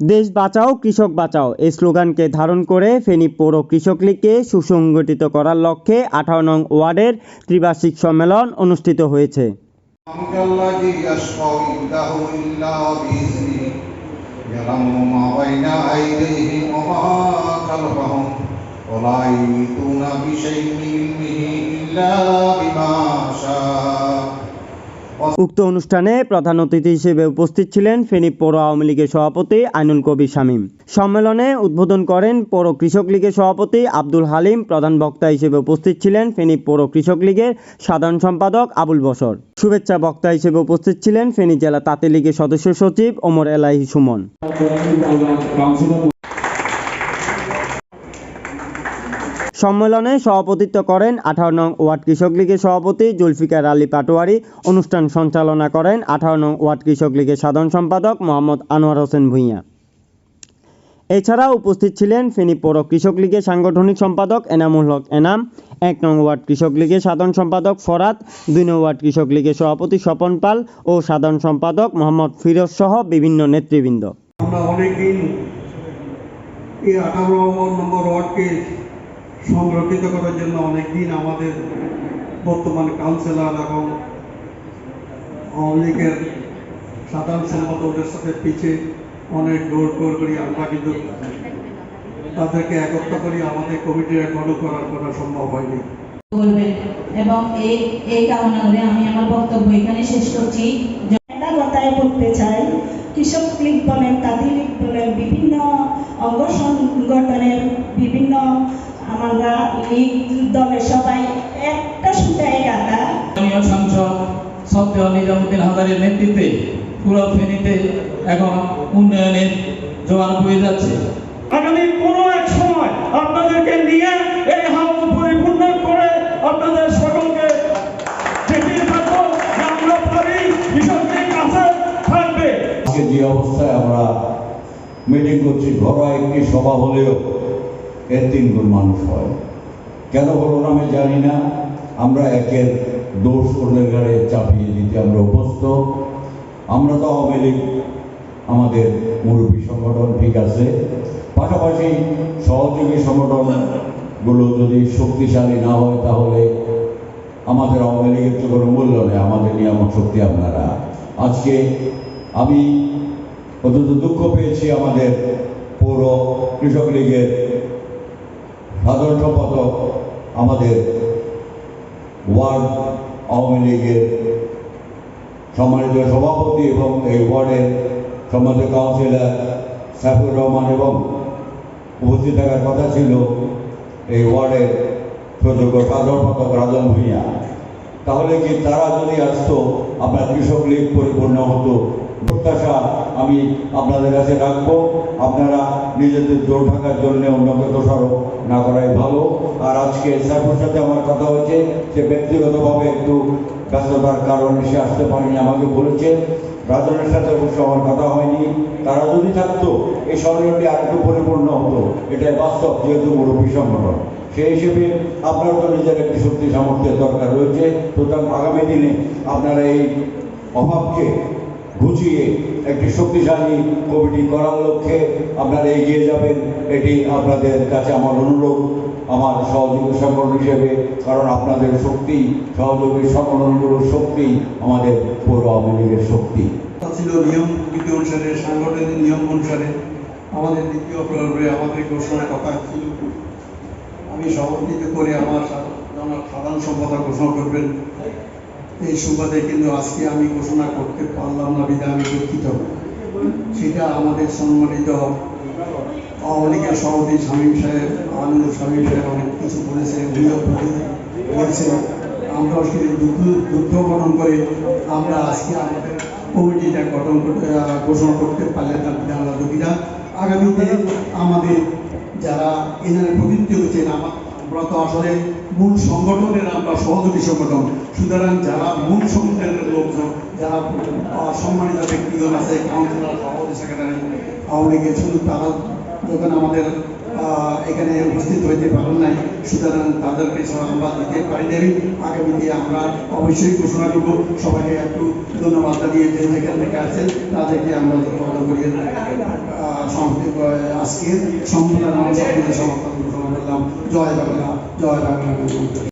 দেশ বাঁচাও কৃষক বাঁচাও এই স্লোগানকে ধারণ করে ফেনী পৌর কৃষক লীগকে সুসংগঠিত করার লক্ষ্যে আঠারো নং ওয়ার্ডের ত্রিবার্ষিক সম্মেলন অনুষ্ঠিত হয়েছে من كالذي يشفع عنده إلا بإذنه يعلم ما بين أيديهم وما خلفهم ولا يحيطون بشيء من علمه إلا بما شاء উক্ত অনুষ্ঠানে প্রধান অতিথি হিসেবে উপস্থিত ছিলেন ফেনী পৌর আওয়ামী লীগের সভাপতি আইনুল কবির শামীম। সম্মেলনে উদ্বোধন করেন পৌর কৃষক লীগের সভাপতি আব্দুল হালিম, প্রধান বক্তা হিসেবে উপস্থিত ছিলেন ফেনী পৌর কৃষক লীগের সাধারণ সম্পাদক আবুল বসর শুভেচ্ছা বক্তা হিসেবে উপস্থিত ছিলেন ফেনী জেলা তাঁতি লীগের সদস্য সচিব ওমর এলাহি সুমন। সম্মেলনে সভাপতিত্ব করেন আঠারো নং ওয়ার্ড কৃষক লীগের সভাপতি জুলফিকার আলী পাটোয়ারি, অনুষ্ঠান সঞ্চালনা করেন আঠারো নং ওয়ার্ড কৃষক লীগের সাধারণ সম্পাদক মোহাম্মদ আনোয়ার হোসেন ভূঁইয়া। এছাড়া উপস্থিত ছিলেন ফেনী পৌর কৃষক লীগের সাংগঠনিক সম্পাদক এনামুল হক এনাম, এক নং ওয়ার্ড কৃষক লীগের সাধারণ সম্পাদক ফরাত দুই নং ওয়ার্ড কৃষক লীগের সভাপতি স্বপন পাল ও সাধারণ সম্পাদক মোহাম্মদ ফিরোজ সহ বিভিন্ন নেতৃবৃন্দ। আমরা অনেকদিন এই আঠারো নম্বর ওয়ার্ডকে সংরক্ষিত করার জন্য অনেকদিন আমাদের বর্তমান কাউন্সিলর এবং আওয়ামী লীগের সাধারণ সম্পাদকদের সাথে পিছে অনেক দৌড় দৌড় করি আমরা কিন্তু তাদেরকে একত্র করি আমাদের কমিটির গঠন করার করা সম্ভব হয়নি। এবং এই এই কামনা করে আমি আমার বক্তব্য এখানে শেষ করছি। একটা কথায় বলতে চাই কৃষক লীগ বলেন তাঁতি লীগ বলেন বিভিন্ন অঙ্গ সংগঠনের বিভিন্ন আমরা লীগ দলের সবাই একটা সুতায় গাঁথা স্থানীয় সাংসদ সত্ত্বেও নিজামুদ্দিন হাজারের নেতৃত্বে পুরো ফেনীতে এখন উন্নয়নের জোয়ার বয়ে যাচ্ছে। আগামী কোনো এক সময় আপনাদেরকে নিয়ে এই হাউস পরিপূর্ণ করে আপনাদের সকলকে যে আমরা পারি কৃষকদের কাছে থাকবে। আজকে যে অবস্থায় আমরা মিটিং করছি ঘরোয়া একটি সভা হলেও এর তিন গুণ মানুষ হয়। কেন হলো না আমি জানি না আমরা একের দোষ অন্যের ঘাড়ে চাপিয়ে দিতে আমরা অভ্যস্ত। আমরা তো আওয়ামী লীগ, আমাদের মুরব্বী সংগঠন ঠিক আছে। পাশাপাশি সহযোগী সংগঠনগুলো যদি শক্তিশালী না হয় তাহলে আমাদের আওয়ামী লীগের তো কোনো মূল্য নেই। আমাদের নিয়ামক শক্তি আপনারা। আজকে আমি অত্যন্ত দুঃখ পেয়েছি আমাদের পৌর কৃষক লীগের সাধারণ সম্পাদক, আমাদের ওয়ার্ড আওয়ামী লীগের সম্মানিত সভাপতি এবং এই ওয়ার্ডের সম্মানিত কাউন্সিলর সাইফুর রহমান এবং উপস্থিত থাকার কথা ছিল এই ওয়ার্ডের সুযোগ্য সাধারণ রাজন ভূঁইয়া। তাহলে কি তারা যদি আসতো, আমরা কৃষক লীগ পরিপূর্ণ হতো? প্রত্যাশা আমি আপনাদের কাছে রাখব। আপনারা নিজেদের জোর থাকার জন্য অন্যকে দোষারোপ না করাই ভালো। আর আজকে সাইফুর সাথে আমার কথা হয়েছে, সে ব্যক্তিগতভাবে একটু ব্যস্ততার কারণে সে আসতে পারেনি, আমাকে বলেছে, রাজনের সাথে অবশ্য আমার কথা হয়নি। তারা যদি থাকতো, এই সম্মেলনটি আর একটু পরিপূর্ণ হতো। এটাই বাস্তব, যেহেতু মুরব্বী সংগঠন। সেই হিসেবে আপনার তো নিজের একটি শক্তি সামর্থ্যের দরকার রয়েছে। সুতরাং আগামী দিনে আপনারা এই অভাবকে ঘুচিয়ে একটি শক্তিশালী কমিটি করার লক্ষ্যে আপনারা এগিয়ে যাবেন। এটি আপনাদের কাছে আমার অনুরোধ। আমার সহযোগী সংগঠন হিসেবে, কারণ আপনাদের শক্তি, সহযোগী সংগঠনগুলোর শক্তি আমাদের পৌর আওয়ামী লীগের শক্তি। ছিল নিয়ম নীতি অনুসারে, সাংগঠনিক নিয়ম অনুসারে আমাদের দ্বিতীয় ফ্লোরে আমাদের ঘোষণা কথা ছিল আমি সভাপতিত্ব করে আমার সাধারণ সম্পাদক ঘোষণা করবেন। এই সুবাদে কিন্তু আজকে আমি ঘোষণা করতে পারলাম না বিধা আমি দুঃখিত। সেটা আমাদের সম্মানিত লীগের সভাপতি শামীম সাহেব আনন্দ স্বামী সাহেব অনেক কিছু বলেছে উনিও বলেছে আমরা সেটা দুঃখ গঠন করে আমরা আজকে কমিটিটা গঠন করতে ঘোষণা করতে বিধান আমরা দুঃখিতা আগামীতে আমাদের যারা এনার প্রবৃত্তি হচ্ছেন আমার আমরা তো আসলে মূল সংগঠনের আমরা সহযোগী সংগঠন। সুতরাং যারা মূল সংগঠনের লোকজন, যারা সম্মানিত ব্যক্তিগণ আছে কাউন্সিলর সভাপতি সেক্রেটারি আওয়ামী লীগের শুধু তারা যখন আমাদের এখানে উপস্থিত হইতে পারেন নাই। সুতরাং তাদেরকে আমরা দিতে পারি নাই। আগামীতে আমরা অবশ্যই ঘোষণা করব। সবাইকে একটু ধন্যবাদ দিয়ে যে যেখান থেকে আছেন, তাদেরকে আমরা ধন্যবাদ সমাপ্তি আজকের সম্মেলন সকলে সমর্থন ঘোষণা করলাম জয় বাংলা জয় বাংলা।